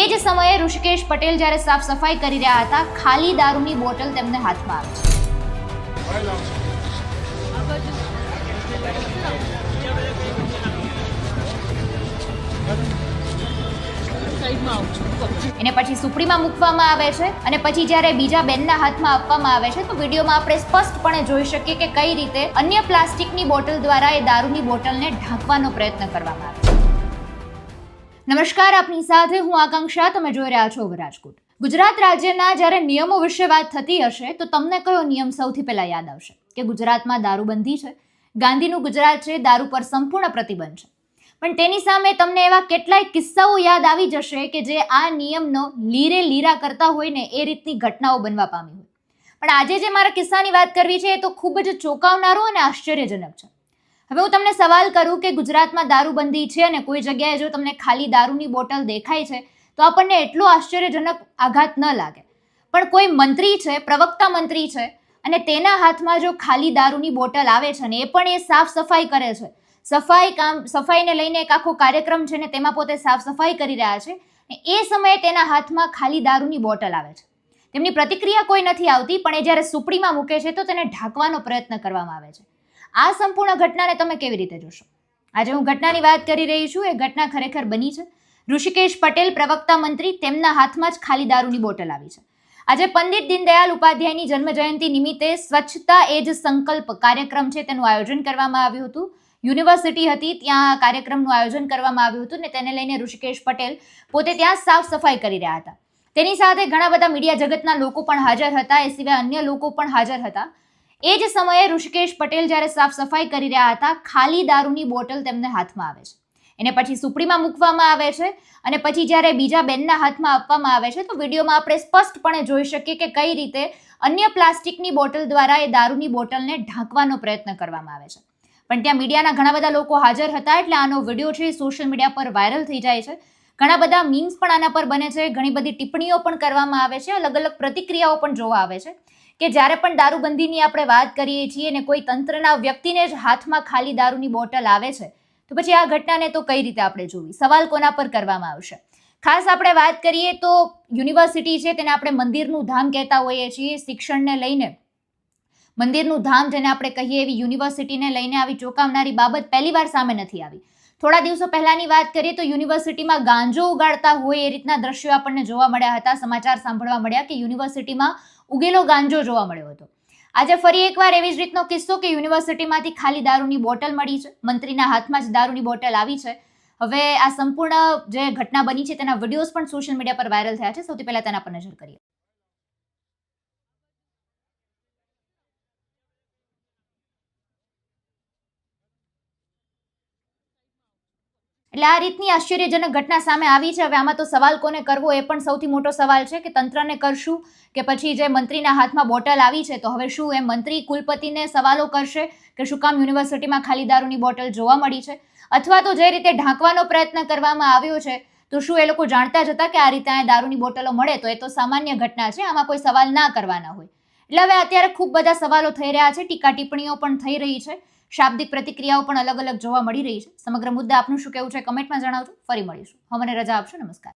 એ જ સમયે ઋષિકેશ પટેલ જ્યારે સાફ સફાઈ કરી રહ્યા હતા, ખાલી દારૂની બોટલ તેમને હાથમાં આવી. એને પછી સુપડીમાં મૂકવામાં આવે છે અને પછી જ્યારે બીજા બેનના હાથમાં આપવામાં આવે છે, તો વિડીયોમાં આપણે સ્પષ્ટપણે જોઈ શકીએ કે કઈ રીતે અન્ય પ્લાસ્ટિકની બોટલ દ્વારા એ દારૂની બોટલને ઢાંકવાનો પ્રયત્ન કરવામાં આવે છે નમસ્કાર, આપની સાથે હું આકાંક્ષા, તમે જોઈ રહ્યા છો રાજકોટ. ગુજરાત રાજ્યના જ્યારે નિયમો વિશે વાત થતી હશે, તો તમને કયો નિયમ સૌથી પહેલા યાદ આવશે? કે ગુજરાતમાં દારૂબંધી છે, ગાંધીનું ગુજરાત છે, દારૂ પર સંપૂર્ણ પ્રતિબંધ છે. પણ તેની સામે તમને એવા કેટલાય કિસ્સાઓ યાદ આવી જશે કે જે આ નિયમનો લીરે લીરા કરતા હોય ને એ રીતની ઘટનાઓ બનવા પામી હોય. પણ આજે જે મારા કિસ્સાની વાત કરવી છે, એ તો ખૂબ જ ચોંકાવનારો અને આશ્ચર્યજનક છે. હવે હું તમને સવાલ કરું કે ગુજરાતમાં દારૂબંધી છે અને કોઈ જગ્યાએ જો તમને ખાલી દારૂની બોટલ દેખાય છે, તો આપણને એટલો આશ્ચર્યજનક આઘાત ન લાગે. પણ કોઈ મંત્રી છે, પ્રવક્તા મંત્રી છે, અને તેના હાથમાં જો ખાલી દારૂની બોટલ આવે છે ને, એ પણ એ સાફ સફાઈ કરે છે. સફાઈ કામ, સફાઈને લઈને એક આખો કાર્યક્રમ છે ને, તેમાં પોતે સાફ સફાઈ કરી રહ્યા છે એ સમયે તેના હાથમાં ખાલી દારૂની બોટલ આવે છે. તેમની પ્રતિક્રિયા કોઈ નથી આવતી, પણ એ જ્યારે સુપડીમાં મૂકે છે, તો તેને ઢાંકવાનો પ્રયત્ન કરવામાં આવે છે. આ સંપૂર્ણ ઘટનાને તમે કેવી રીતે જોશો? આજે હું ઘટનાની વાત કરી રહી છું, એ ઘટના ખરેખર બની છે. ઋષિકેશ પટેલ પ્રવક્તા મંત્રી તેમના હાથમાં જ ખાલી દારૂની બોટલ આવી છે. આજે પંડિત દીનદયાલ ઉપાધ્યાયની જન્મજયંતિ નિમિત્તે સ્વચ્છતા એ જ સંકલ્પ કાર્યક્રમ છે તેનું આયોજન કરવામાં આવ્યું હતું. યુનિવર્સિટી હતી, ત્યાં કાર્યક્રમનું આયોજન કરવામાં આવ્યું હતું ને તેને લઈને ઋષિકેશ પટેલ પોતે ત્યાં સાફ સફાઈ કરી રહ્યા હતા. તેની સાથે ઘણા બધા મીડિયા જગતના લોકો પણ હાજર હતા, એ સિવાય અન્ય લોકો પણ હાજર હતા. એ જ સમયે ઋષિકેશ પટેલ જ્યારે સાફ સફાઈ કરી રહ્યા હતા, ખાલી દારૂની બોટલ તેમને હાથમાં આવે છે. એને પછી સુપડીમાં મૂકવામાં આવે છે અને પછી જ્યારે બીજા બેનના હાથમાં આપવામાં આવે છે, તો વિડીયોમાં આપણે સ્પષ્ટપણે જોઈ શકીએ કે કઈ રીતે અન્ય પ્લાસ્ટિકની બોટલ દ્વારા એ દારૂની બોટલને ઢાંકવાનો પ્રયત્ન કરવામાં આવે છે. પણ ત્યાં મીડિયાના ઘણા બધા લોકો હાજર હતા, એટલે આનો વીડિયો છે સોશિયલ મીડિયા પર વાયરલ થઈ જાય છે. ઘણા બધા મીમ્સ પણ આના પર બને છે, ઘણી બધી ટિપ્પણીઓ પણ કરવામાં આવે છે અલગ અલગ પ્રતિક્રિયાઓ પણ જોવા આવે છે. કે જ્યારે પણ દારૂબંધીની આપણે વાત કરીએ છીએ ને કોઈ તંત્રના વ્યક્તિને જ હાથમાં ખાલી દારૂની બોટલ આવે છે, તો પછી આ ઘટનાને તો કઈ રીતે આપણે જોવી? સવાલ કોના પર કરવામાં આવશે? ખાસ આપણે વાત કરીએ તો યુનિવર્સિટી છે તેને આપણે મંદિરનું ધામ કહેતા હોઈએ છીએ, શિક્ષણને લઈને. મંદિરનું ધામ જેને આપણે કહીએ એવી યુનિવર્સિટીને લઈને આવી ચોંકાવનારી બાબત પહેલીવાર સામે નથી આવી. થોડા દિવસો પહેલાની વાત કરીએ તો યુનિવર્સિટીમાં ગાંજો ઉગાડતા હોય એ રીતના દ્રશ્યો આપણને જોવા મળ્યા હતા. સમાચાર સાંભળવા મળ્યા કે યુનિવર્સિટીમાં ઉગેલો ગાંજો જોવા મળ્યો હતો. આજે ફરી એકવાર એવી જ રીતનો કિસ્સો કે યુનિવર્સિટીમાંથી ખાલી દારૂની બોટલ મળી છે. મંત્રીના હાથમાં જ દારૂની બોટલ આવી છે. હવે આ સંપૂર્ણ જે ઘટના બની છે તેના વિડીયોઝ પણ સોશિયલ મીડિયા પર વાયરલ થયા છે. સૌથી પહેલા તેના પર નજર કરીએ. એટલે આ રીતની આશ્ચર્યજનક ઘટના સામે આવી છે. હવે આમાં તો સવાલ કોને કરવો એ પણ સૌથી મોટો સવાલ છે કે તંત્રને કરશું કે પછી જે મંત્રીના હાથમાં બોટલ આવી છે તો હવે શું એ મંત્રી કુલપતિને સવાલો કરશે કે શું કામ યુનિવર્સિટીમાં ખાલી દારૂની બોટલ જોવા મળી છે? અથવા તો જે રીતે ઢાંકવાનો પ્રયત્ન કરવામાં આવ્યો છે તો શું એ લોકો જાણતા જ હતા કે આ રીતે અહીંયા દારૂની બોટલો મળે? તો એ તો સામાન્ય ઘટના છે, આમાં કોઈ સવાલ ના કરવાના હોય. એટલે હવે અત્યારે ખૂબ બધા સવાલો થઈ રહ્યા છે ટીકા ટિપ્પણીઓ પણ થઈ રહી છે. શાબ્દિક પ્રતિક્રિયાઓ પણ અલગ અલગ જોવા મળી રહી છે. સમગ્ર મુદ્દા આપનું શું કહેવું છે કમેન્ટમાં જણાવજો. ફરી મળીશું. હમને રજા આપશો. નમસ્કાર.